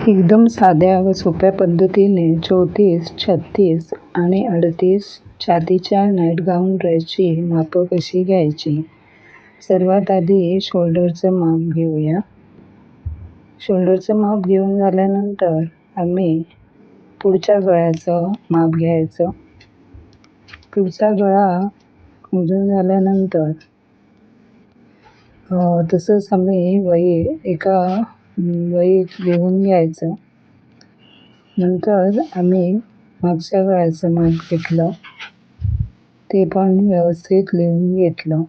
एकदम साध्या व सोप्या पद्धतीने चौतीस छत्तीस आणि अडतीस छातीच्या नाईटगाऊन ड्रेसची मापं कशी घ्यायची. सर्वात आधी शोल्डरचं माप घेऊया. शोल्डरचं माप घेऊन झाल्यानंतर आम्ही पुढच्या गळ्याचं माप घ्यायचं. पुढचा गळा मोजून झाल्यानंतर तसंच आम्ही वही एका वहीत लिहून घ्यायचं. नंतर आम्ही मागच्या गळ्याचं माप घेतलं ते पण व्यवस्थित लिहून घेतलं.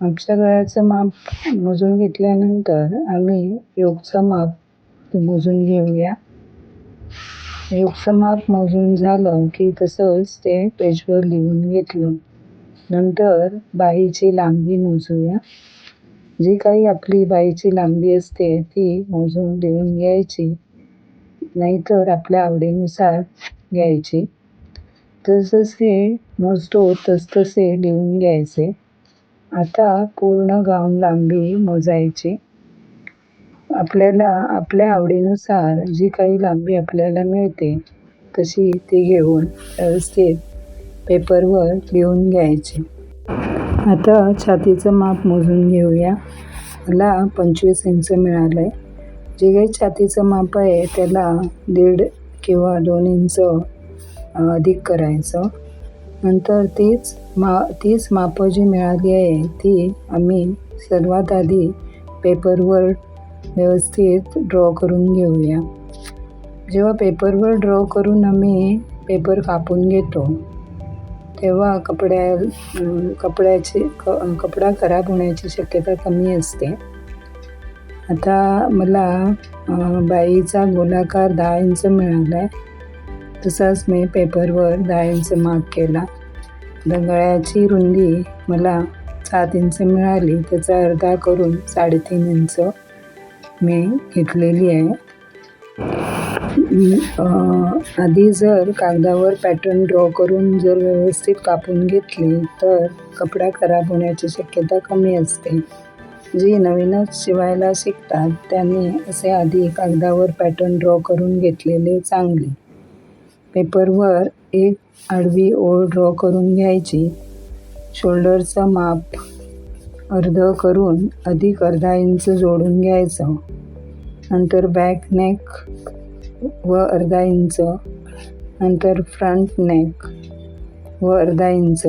मागच्या गळ्याचं माप मोजून घेतल्यानंतर आम्ही योगचं माप मोजून घेऊया. योगचं माप मोजून झालं की तसंच ते पेजवर लिहून घेतलं. नंतर बाहीची लांबी मोजूया. जी काही आपली बाईची लांबी असते ती मोजून लिहून घ्यायची. नाहीतर आपल्या आवडीनुसार घ्यायची. जसजसे मोजतो तसतसे लिहून घ्यायचे. आता पूर्ण गाऊन लांबी मोजायची. आपल्याला आपल्या आवडीनुसार जी काही लांबी आपल्याला मिळते तशी ती घेऊन व्यवस्थित पेपरवर लिहून घ्यायची. आता छातीचं माप मोजून घेऊया. मला पंचवीस इंच मिळालं आहे जे काही छातीचं माप आहे त्याला दीड किंवा दोन इंच अधिक करायचं. नंतर तीच मा तीच मापं जी मिळाली आहे ती आम्ही सर्वात आधी पेपरवर व्यवस्थित ड्रॉ करून घेऊया. जेव्हा पेपरवर ड्रॉ करून आम्ही पेपर कापून घेतो तेव्हा कपड्या कपड्याची क कपडा खराब होण्याची शक्यता कमी असते. आता मला बाईचा गोलाकार दहा इंच मिळाला आहे तसाच मी पेपरवर दहा इंच मार्क केला. आता गळ्याची रुंदी मला सात इंच मिळाली. त्याचा अर्धा करून साडेतीन इंच मी घेतलेली आहे. आधी जर कागदावर पॅटर्न ड्रॉ करून जर व्यवस्थित कापून घेतली तर कपडा खराब होण्याची शक्यता कमी असते. जी नवीनच शिवायला शिकतात त्यांनी असे आधी कागदावर पॅटर्न ड्रॉ करून घेतलेले चांगले. पेपरवर एक आडवी ओळ ड्रॉ करून घ्यायची. शोल्डरचं माप अर्ध करून अधिक अर्धा इंच जोडून घ्यायचं. नंतर बॅक नेक व अर्धा इंच. नंतर फ्रंट नेक व अर्धा इंच.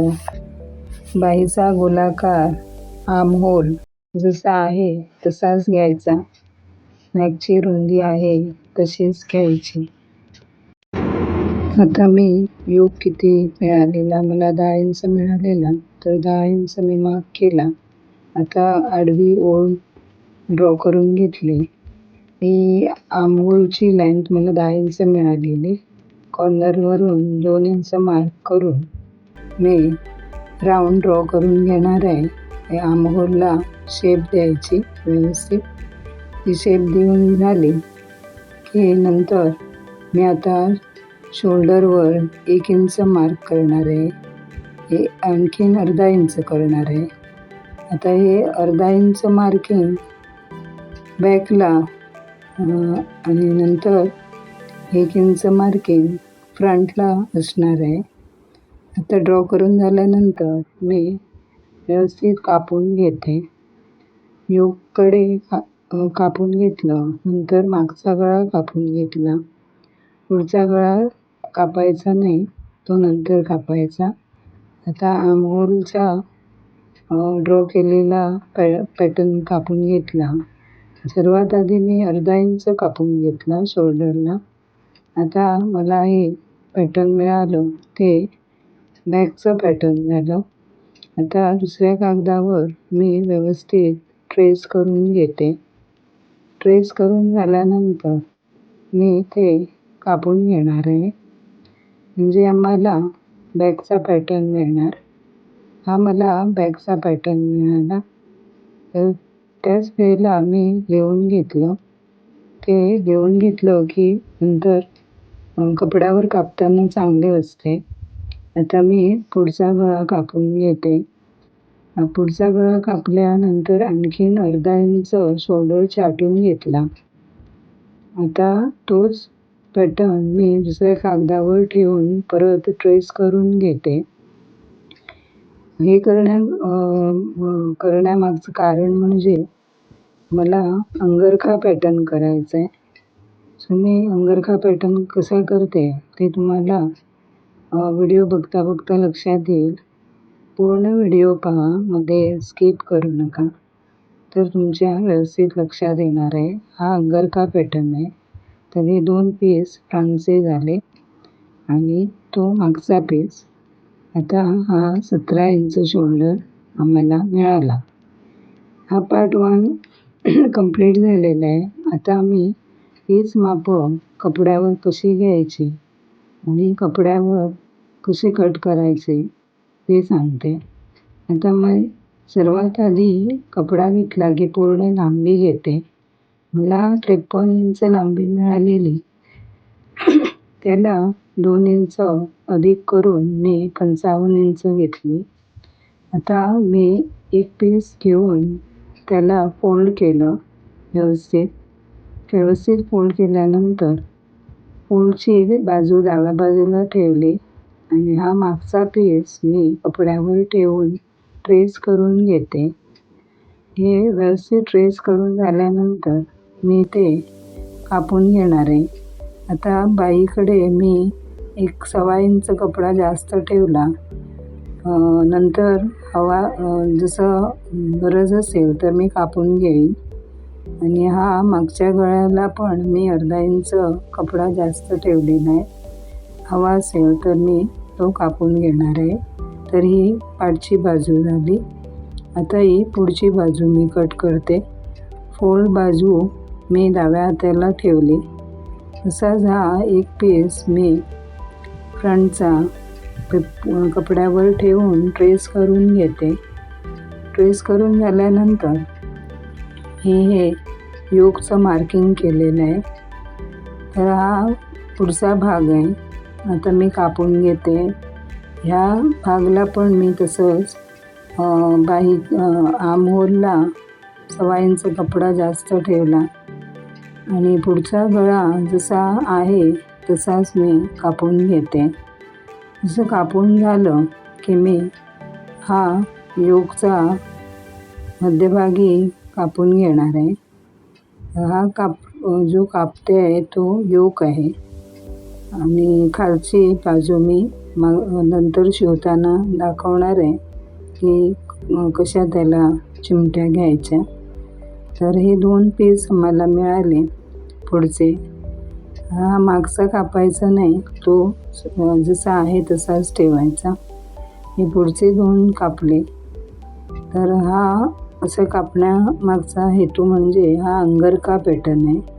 बाहीचा गोलाकार आम होल जसा आहे तसाच घ्यायचा. नेकची रुंदी आहे तशीच घ्यायची. आता मी योग किती मिळालेला मला दहा इंच मिळालेला तर दहा इंच मी मार्क केला. आता आडवी ओळ ड्रॉ करून घेतली. ही आंबोळची लेंथ मला दहा इंच मिळालेली. कॉर्नरवरून दोन इंच मार्क करून मी राऊंड ड्रॉ करून घेणार आहे. हे आंबोळला शेप द्यायची व्यवस्थित. ती शेप देऊन झाली की नंतर मी आता शोल्डरवर एक इंच मार्क करणार आहे. हे आणखीन अर्धा इंच करणार आहे. आता हे अर्धा इंच मार्किंग बॅकला आणि नंतर एक इंच मार्किंग फ्रंटला असणार आहे. आता ड्रॉ करून झाल्यानंतर मी व्यवस्थित कापून घेते. योगकडे का कापून घेतलं नंतर मागचा गळा कापून घेतला. पुढचा गळा कापायचा नाही तो नंतर कापायचा. आता आंघोळचा ड्रॉ केलेला पॅ पॅटर्न कापून घेतला. सर्वात आधी मी अर्धा इंच कापून घेतला शोल्डरला आता मला हे पॅटर्न मिळालं. ते बॅकचं पॅटर्न झालं. आता दुसऱ्या कागदावर मी व्यवस्थित ट्रेस करून घेते. ट्रेस करून झाल्यानंतर मी ते कापून घेणार आहे. म्हणजे आम्हाला बॅगचा पॅटर्न मिळणार. हा मला बॅगचा पॅटर्न मिळाला. तर त्याच वेळेला मी लिहून घेतलं. ते लिहून घेतलं की नंतर कपड्यावर कापताना चांगले असते. आता मी पुढचा गळा कापून घेते. पुढचा गळा कापल्यानंतर आणखीन अर्धा इंच शोल्डर छाटून घेतला. आता तोच पॅटर्न मी दुसऱ्या कागदावर ठेवून परत ट्रेस करून घेते. हे करण्या करण्यामागचं कारण म्हणजे मला अंगरखा पॅटर्न करायचा आहे सो मी अंगरखा पॅटर्न कसा करते ते तुम्हाला व्हिडिओ बघता बघता लक्षात येईल. पूर्ण व्हिडिओ पहा मध्ये स्किप करू नका. तर तुमच्या व्यवस्थित लक्षात येणार आहे. हा अंगरखा पॅटर्न आहे. तर हे दोन पीस फ्रांचे झाले. आणि तो मागचा पीस आता हा सतरा इंच शोल्डर आम्हाला मिळाला. हा पार्ट वन कंप्लीट झालेला आहे. आता आम्ही हीच मापं कपड्यावर कशी घ्यायची आणि कपड्यावर कसे कट करायचे ते सांगते. आता मग सर्वात आधी कपडा घेतला की पूर्ण लांबी घेते. मला त्रेपन्न इंच लांबी मिळालेली. त्याला दोन इंच अधिक करून मी पंचावन्न इंच घेतली. आता मी एक पीस घेऊन त्याला फोल्ड केलं व्यवस्थित. व्यवस्थित फोल्ड केल्यानंतर फोल्डची बाजू डाव्या बाजूला ठेवली आणि हा मागचा पीस मी कपड्यावर ठेवून ट्रेस करून घेते. हे व्यवस्थित ट्रेस करून झाल्यानंतर मी ते कापून घेणार. आहे आता बाईकडे मी एक सव्वा इंच कपडा जास्त ठेवला. नंतर हवा जसं गरज असेल तर मी कापून घेईन. आणि हा मागच्या गळ्याला पण मी अर्धा इंच कपडा जास्त ठेवलेला आहे हवा असेल तर मी तो कापून घेणार आहे. तर ही पाठची बाजू झाली. आता ही पुढची बाजू मी कट करते. फोल्ड बाजू मी डाव्या हाताला ठेवली. तसाच हा एक पीस मी फ्रंटचा कपड्यावर ठेवून ट्रेस करून घेते. ट्रेस करून झाल्यानंतर हे हे योगचं मार्किंग केलेलं आहे. तर हा पुढचा भाग आहे. आता मी कापून घेते. ह्या भागला पण मी तसंच बाही आम सवाईंचा कपडा जास्त ठेवला. आणि पुढचा गळा जसा आहे तसाच मी कापून घेते. जसं कापून झालं की मी हा योगचा मध्यभागी कापून घेणार आहे. हा काप जो कापते आहे तो योग आहे. आणि खालची बाजू मी मग नंतर शिवताना दाखवणार आहे की कशा त्याला चिमट्या घ्यायच्या. तर हे दोन पीस मला मिळाले. पुढचे हा मागचा कापायचा नाही तो जसा आहे तसाच ठेवायचा. हे पुढचे दोन कापले. तर हा असं कापण्यामागचा हेतू म्हणजे हा अंगरका पॅटर्न आहे.